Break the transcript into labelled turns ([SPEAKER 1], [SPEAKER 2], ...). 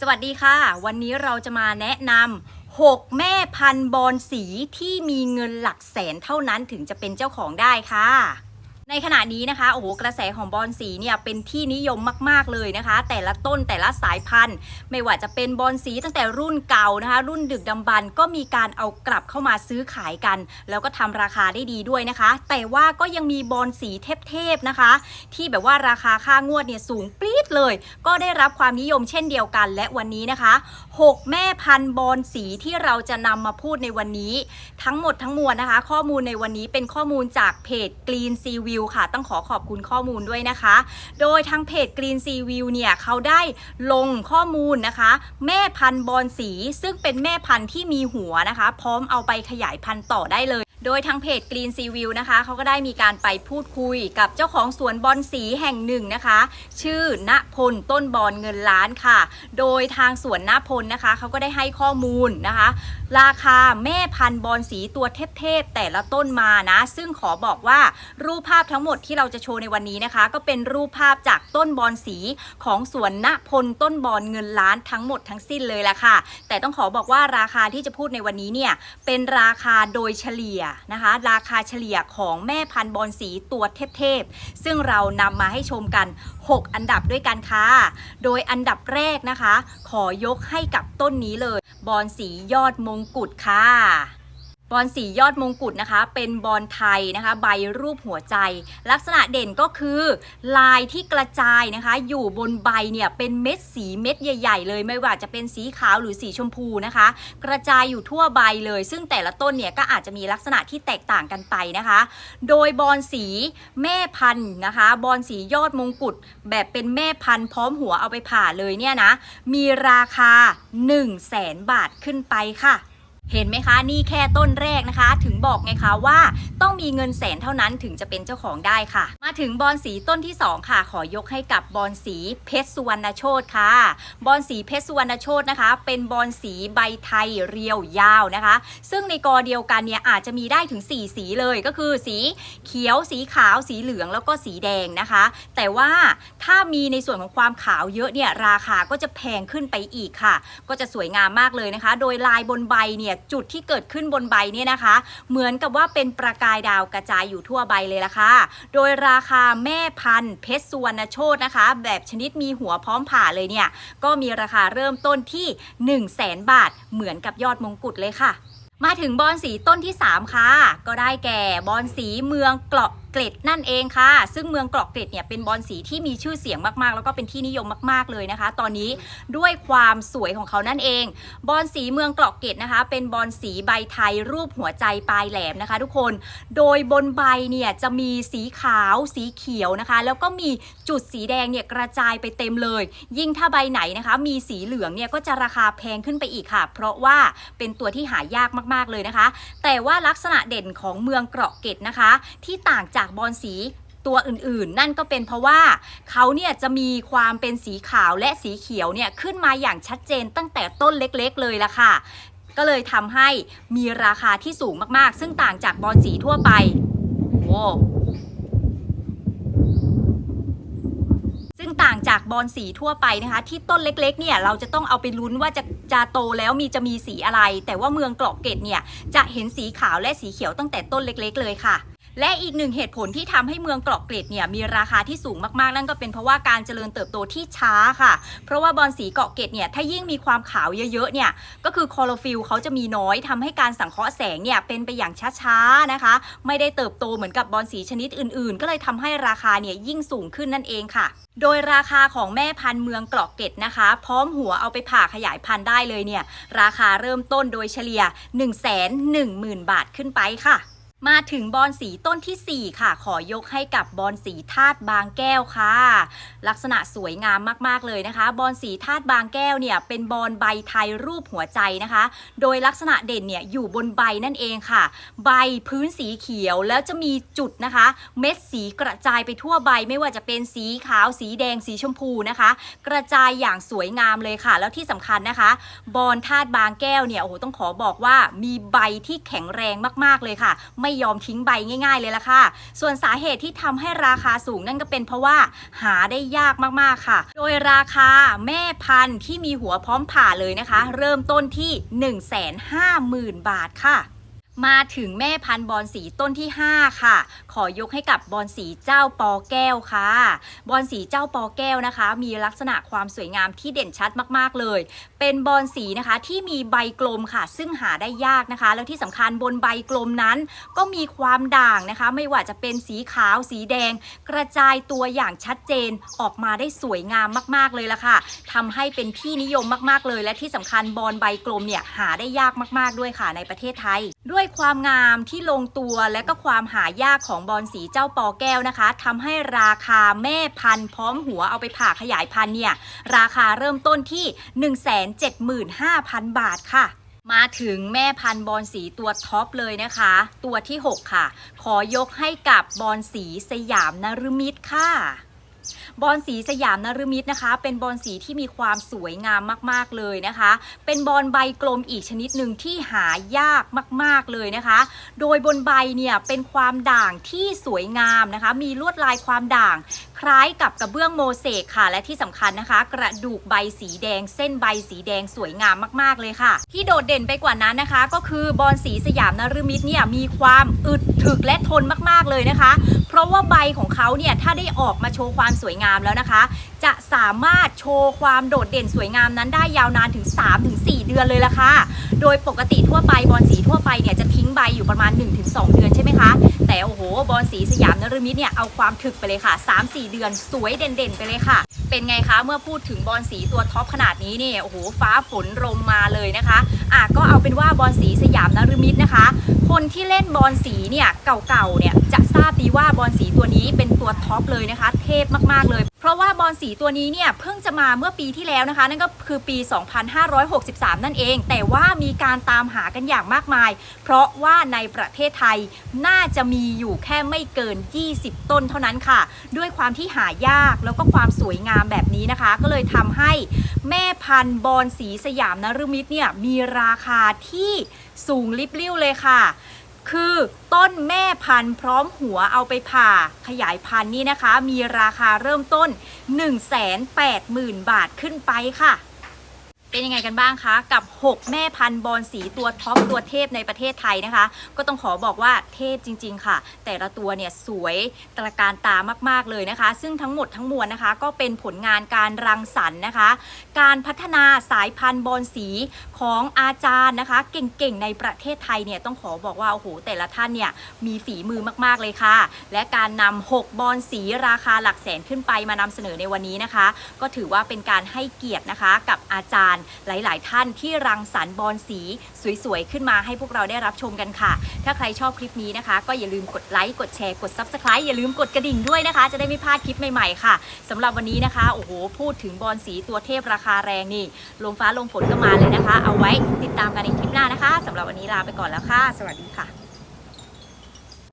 [SPEAKER 1] สวัสดีค่ะ วันนี้เราจะมาแนะนำ6 แม่พันธุ์บอนสีที่มีเงินหลักแสนเท่านั้นถึงจะเป็นเจ้าของได้ค่ะ ในขณะนี้นะคะโอ้โหกระแสของบอนสีเนี่ยเป็นที่นิยมมาก ๆเลยนะคะ แต่ละต้นแต่ละสายพันธุ์ ไม่ว่าจะเป็นบอนสีตั้งแต่รุ่นเก่านะคะ รุ่นดึกดำบรรก็มีการเอากลับเข้ามาซื้อขายกัน แล้วก็ทำราคาได้ดีด้วยนะคะ แต่ว่าก็ยังมีบอนสีเทพๆนะคะ ที่แบบว่าราคาค่างวดเนี่ยสูงปรี๊ดเลย ก็ได้รับความนิยมเช่นเดียวกัน และวันนี้นะคะ 6 แม่พันธุ์บอนสีที่เราจะนำมาพูดในวันนี้ ทั้งหมดทั้งมวลนะคะ ข้อมูลในวันนี้เป็นข้อมูลจากเพจ Green Sea View ค่ะ ต้องขอขอบคุณข้อมูลด้วยนะคะ โดยทางเพจ Green Sea View เนี่ยเขาได้ลงข้อมูลนะคะ แม่พันธุ์บอนสีซึ่งเป็นแม่พันธุ์ที่มีหัวนะคะ พร้อมเอาไปขยายพันธุ์ต่อได้เลย โดยทางเพจ Green Sea View นะคะเขาก็ได้มีการไปพูดคุยกับเจ้าของสวนบอนสีแห่งหนึ่งนะคะ ชื่อณพลต้นบอนเงินล้านค่ะ โดยทางสวนณพลนะคะเขาก็ได้ให้ข้อมูลนะคะ ราคาแม่พันธุ์บอนสีตัวเทพๆแต่ละต้นมานะ ซึ่งขอบอกว่ารูปภาพทั้งหมดที่เราจะโชว์ในวันนี้นะคะ ก็เป็นรูปภาพจากต้นบอนสีของสวนณพลต้นบอนเงินล้านทั้งหมดทั้งสิ้นเลยละค่ะ แต่ต้องขอบอกว่าราคาที่จะพูดในวันนี้เนี่ยเป็นราคาโดยเฉลี่ยนะคะ ราคาเฉลี่ยของแม่พันธุ์บอลสีตัวเทพๆซึ่งเรานำมาให้ชมกัน 6 อันดับด้วยกันค่ะ โดยอันดับแรกนะคะ ขอยกให้กับต้นนี้เลย บอลสียอดมงกุฎค่ะ บอลสียอดมงกุฎนะคะ เป็นบอลไทยนะคะ ใบรูปหัวใจ ลักษณะเด่นก็คือ ลายที่กระจายนะคะ อยู่บนใบเนี่ยเป็นเม็ดสีเม็ดใหญ่ ๆ เลยไม่ว่าจะเป็นสีขาวหรือสีชมพูนะคะ กระจายอยู่ทั่วใบเลย ซึ่งแต่ละต้นเนี่ยก็อาจจะมีลักษณะที่แตกต่างกันไปนะคะ โดยบอลสีแม่พันธุ์นะคะ บอลสียอดมงกุฎแบบเป็นแม่พันธุ์พร้อมหัวเอาไปผ่าเลยเนี่ยนะมีราคา 1 0 0 0 0แสนบาทขึ้นไปค่ะ เห็นไหมคะ นี่แค่ต้นแรกนะคะ ถึงบอกไงคะว่าต้องมีเงินแสนเท่านั้นถึงจะเป็นเจ้าของได้ค่ะ มาถึงบอลสีต้นที่ 2 ค่ะ ขอยกให้กับบอลสีเพชรสุวรรณโชตค่ะ บอลสีเพชรสุวรรณโชตนะคะ เป็นบอลสีใบไทยเรียวยาวนะคะ ซึ่งในกอเดียวกันเนี่ยอาจจะมีได้ถึง 4 สีเลยก็คือสีเขียวสีขาวสีเหลืองแล้วก็สีแดงนะคะ แต่ว่าถ้ามีในส่วนของความขาวเยอะเนี่ยราคาก็จะแพงขึ้นไปอีกค่ะ ก็จะสวยงามมากเลยนะคะ โดยลายบนใบเนี่ยจุดที่เกิดขึ้นบนใบเนี่ยนะคะ เหมือนกับว่าเป็นประกายดาวกระจายอยู่ทั่วใบเลยล่ะค่ะ โดยราคาแม่พันธุ์เพชรสุวรรณโชตนะคะ แบบชนิดมีหัวพร้อมผ่าเลยเนี่ย ก็มีราคาเริ่มต้นที่ 1 0 0 0 0แสนบาท เหมือนกับยอดมงกุฎเลยค่ะ มาถึงบอนสีต้นที่ 3 ค่ะ ก็ได้แก่บอนสีเมืองเกราะ เกร็ดนั่นเองค่ะ ซึ่งเมืองเกราะเกร็ดเนี่ยเป็นบอนสีที่มีชื่อเสียงมากๆ แล้วก็เป็นที่นิยมมากๆเลยนะคะ ตอนนี้ด้วยความสวยของเขานั่นเอง บอนสีเมืองเกราะเกร็ดนะคะ เป็นบอนสีใบไทยรูปหัวใจปลายแหลมนะคะ ทุกคน โดยบนใบเนี่ยจะมีสีขาวสีเขียวนะคะ แล้วก็มีจุดสีแดงเนี่ยกระจายไปเต็มเลย ยิ่งถ้าใบไหนนะคะ มีสีเหลืองเนี่ยก็จะราคาแพงขึ้นไปอีกค่ะ เพราะว่าเป็นตัวที่หายากมากๆเลยนะคะ แต่ว่าลักษณะเด่นของเมืองเกราะเกร็ดนะคะ ที่ต่างจากบอนสีตัวอื่นๆ นั่นก็เป็นเพราะว่าเขาเนี่ยจะมีความเป็นสีขาวและสีเขียวเนี่ยขึ้นมาอย่างชัดเจนตั้งแต่ต้นเล็กๆ เลยละค่ะ ก็เลยทำให้มีราคาที่สูงมากๆ ซึ่งต่างจากบอลสีทั่วไปโอ้ซึ่งต่างจากบอลสีทั่วไปนะคะ ที่ต้นเล็กๆ เนี่ยเราจะต้องเอาไปลุ้นว่าจะจะโตแล้วมีจะมีสีอะไร แต่ว่าเมืองเกราะเกตเนี่ยจะเห็นสีขาวและสีเขียวตั้งแต่ต้นเล็ก ๆ เลยค่ะ และอีกหนึ่งเหตุผลที่ทำให้เมืองเกราะเกร็ดเนี่ยมีราคาที่สูงมากๆ นั่นก็เป็นเพราะว่าการเจริญเติบโตที่ช้าค่ะ เพราะว่าบอลสีเกาะเกร็ดเนี่ยถ้ายิ่งมีความขาวเยอะๆเนี่ยก็คือคลอโรฟิลเขาจะมีน้อยทำให้การสังเคราะห์แสงเนี่ยเป็นไปอย่างช้าๆนะคะ ไม่ได้เติบโตเหมือนกับบอลสีชนิดอื่นๆ ก็เลยทำให้ราคาเนี่ยยิ่งสูงขึ้นนั่นเองค่ะโดยราคาของแม่พันธุ์เมืองเกราะเกร็ดนะคะ พร้อมหัวเอาไปผ่าขยายพันธุ์ได้เลยเนี่ย ราคาเริ่มต้นโดยเฉลี่ย 1 1 0 0 0 0 บาทขึ้นไปค่ะ มาถึงบอนสีต้นทีสี่ 4 ค่ะ ขอยกให้กับบอนสีธาตุบางแก้วค่ะ ลักษณะสวยงามมากๆเลยนะคะ บอนสีธาตุบางแก้วเนี่ยเป็นบอนใบไทยรูปหัวใจนะคะ โดยลักษณะเด่นเนี่ยอยู่บนใบนั่นเองค่ะ ใบพื้นสีเขียวแล้วจะมีจุดนะคะ เม็ดสีกระจายไปทั่วใบไม่ว่าจะเป็นสีขาวสีแดงสีชมพูนะคะ กระจายอย่างสวยงามเลยค่ะ แล้วที่สำคัญนะคะ บอนธาตุบางแก้วเนี่ยโอ้โหต้องขอบอกว่ามีใบที่แข็งแรงมากๆเลยค่ะไม่ยอมทิ้งใบง่ายๆเลยล่ะค่ะ ส่วนสาเหตุที่ทำให้ราคาสูงนั่นก็เป็นเพราะว่าหาได้ยากมากๆค่ะ โดยราคาแม่พันธุ์ที่มีหัวพร้อมผ่าเลยนะคะ เริ่มต้นที่ 150,000 บาทค่ะ มาถึงแม่พันธุ์บอลสีต้นที่ 5 ค่ะ ขอยกให้กับบอลสีเจ้าปอแก้วค่ะ บอลสีเจ้าปอแก้วนะคะ มีลักษณะความสวยงามที่เด่นชัดมากๆเลย เป็นบอลสีนะคะที่มีใบกลมค่ะ ซึ่งหาได้ยากนะคะ แล้วที่สำคัญบนใบกลมนั้น ก็มีความด่างนะคะ ไม่ว่าจะเป็นสีขาวสีแดง กระจายตัวอย่างชัดเจนออกมาได้สวยงามมากๆเลยละค่ะทำให้เป็นที่นิยมมากๆเลย และที่สำคัญบอลใบกลมเนี่ยหาได้ยากมาก ๆด้วยค่ะในประเทศไทยด้วยความงามที่ลงตัวและก็ความหายากของบอลสีเจ้าปอแก้วนะคะทำให้ราคาแม่พันธุ์พร้อมหัวเอาไปผ่าขยายพันธุ์เนี่ย ราคาเริ่มต้นที่ 175,000 บาทค่ะ มาถึงแม่พันธุ์บอลสีตัวท็อปเลยนะคะ ตัวที่ 6 ค่ะ ขอยกให้กับบอลสีสยามนฤมิตค่ะ บอลสีสยามนฤมิตนะคะ เป็นบอลสีที่มีความสวยงามมากๆเลยนะคะ เป็นบอลใบกลมอีกชนิดหนึ่งที่หายากมากๆเลยนะคะ โดยบนใบเนี่ยเป็นความด่างที่สวยงามนะคะ มีลวดลายความด่าง คล้ายกับกระเบื้องโมเสกค่ะ และที่สำคัญนะคะ กระดูกใบสีแดง เส้นใบสีแดงสวยงามมากๆเลยค่ะ ที่โดดเด่นไปกว่านั้นนะคะ ก็คือบอลสีสยามนฤมิตเนี่ยมีความอึดถึกและทนมากๆเลยนะคะ ราะว่าใบของเขาเนี่ยถ้าได้ออกมาโชว์ความสวยงามแล้วนะคะ จะสามารถโชว์ความโดดเด่นสวยงามนั้นได้ยาวนานถึง 3-4 เดือนเลยล่ะค่ะ โดยปกติทั่วไปบอลสีทั่วไปเนี่ยจะทิ้งใบอยู่ประมาณ 1-2 เดือนใช่ไหมคะ แต่โอ้โหบอลสีสยามนฤมิตเนี่ยเอาความถึกไปเลยค่ะ 3-4 เดือนสวยเด่นๆ ไปเลยค่ะ เป็นไงคะ เมื่อพูดถึงบอลสีตัวท็อปขนาดนี้เนี่ยโอ้โหฟ้าฝนลมมาเลยนะคะอะก็เอาเป็นว่าบอลสีสยามนฤมิตนะคะ คนที่เล่นบอลสีเนี่ยเก่าๆเนี่ยจะทราบดีว่าบอลสีตัวนี้เป็นตัวท็อปเลยนะคะ เทพมากๆเลย เพราะว่าบอลสีตัวนี้เนี่ยเพิ่งจะมาเมื่อปีที่แล้วนะคะ นั่นก็คือปี 2563 นั่นเอง แต่ว่ามีการตามหากันอย่างมากมาย เพราะว่าในประเทศไทยน่าจะมีอยู่แค่ไม่เกิน 20 ต้นเท่านั้นค่ะ ด้วยความที่หายากแล้วก็ความสวยงามแบบนี้นะคะ ก็เลยทำให้แม่พันธุ์บอลสีสยามนฤมิตเนี่ยมีราคาที่สูงลิบลิ่วเลยค่ะ คือต้นแม่พันธุ์พร้อมหัวเอาไปผ่าขยายพันธุ์นี่นะคะ มีราคาเริ่มต้น 180,000 บาทขึ้นไปค่ะ เป็นยังไงกันบ้างคะ กับ 6 แม่พันธุ์บอลสีตัวท็อปตัวเทพในประเทศไทยนะคะ ก็ต้องขอบอกว่าเทพจริง ๆ ค่ะ แต่ละตัวเนี่ยสวยตระการตามากๆเลยนะคะ ซึ่งทั้งหมดทั้งมวลนะคะ ก็เป็นผลงานการรังสรรค์นะคะ การพัฒนาสายพันธุ์บอลสีของอาจารย์นะคะ เก่งๆในประเทศไทยเนี่ยต้องขอบอกว่าโอ้โหแต่ละท่านเนี่ยมีฝีมือมากๆเลยค่ะ และการนำ6บอลสีราคาหลักแสนขึ้นไปมานำเสนอในวันนี้นะคะ ก็ถือว่าเป็นการให้เกียรตินะคะกับอาจารย์หลาย ๆ ท่านที่รังสรรค์บอลสีสวย ๆ ขึ้นมาให้พวกเราได้รับชมกันค่ะ ถ้าใครชอบคลิปนี้นะคะ ก็อย่าลืมกดไลค์กดแชร์กด Subscribe อย่าลืมกดกระดิ่งด้วยนะคะ จะได้ไม่พลาดคลิปใหม่ ๆ ค่ะสำหรับวันนี้นะคะโอ้โหพูดถึงบอลสีตัวเทพราคาแรงนี่ลมฟ้าลมฝนก็มาเลยนะคะ เอาไว้ติดตามกันในคลิปหน้านะคะสำหรับวันนี้ลาไปก่อนแล้วค่ะ สวัสดีค่ะ